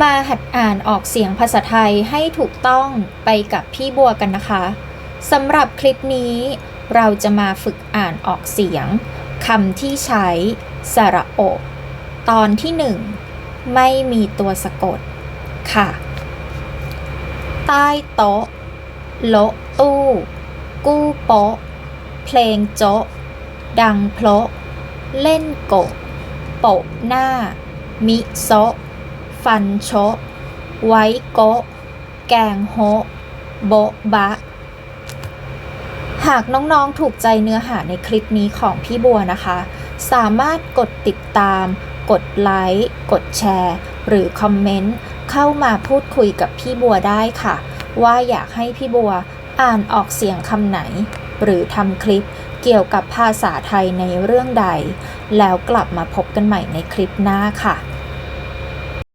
มาหัดอ่านออกเสียงภาษาไทยให้ถูกต้องไปกับพี่บัวกันนะคะสำหรับคลิปนี้ เราจะมาฝึกอ่านออกเสียงคำที่ใช้ สระโอตอนที่หนึ่งไม่มีตัวสะกด ค่ะ ใต้โต๊ะโละตู้ กู้โป๊ะ เพลงโจ๊ะ ดังโพละเล่นโกะโปะหน้า มิโซะ ฟันโชะ ไว้โกะ แกงโฮะ โบะบะ หากน้องๆถูกใจเนื้อหาในคลิปนี้ของพี่บัวนะคะ สามารถกดติดตาม กดไลค์ กดแชร์ หรือคอมเมนต์ เข้ามาพูดคุยกับพี่บัวได้ค่ะ ว่าอยากให้พี่บัวอ่านออกเสียงคำไหน หรือทำคลิปเกี่ยวกับภาษาไทยในเรื่องใด แล้วกลับมาพบกันใหม่ในคลิปหน้าค่ะ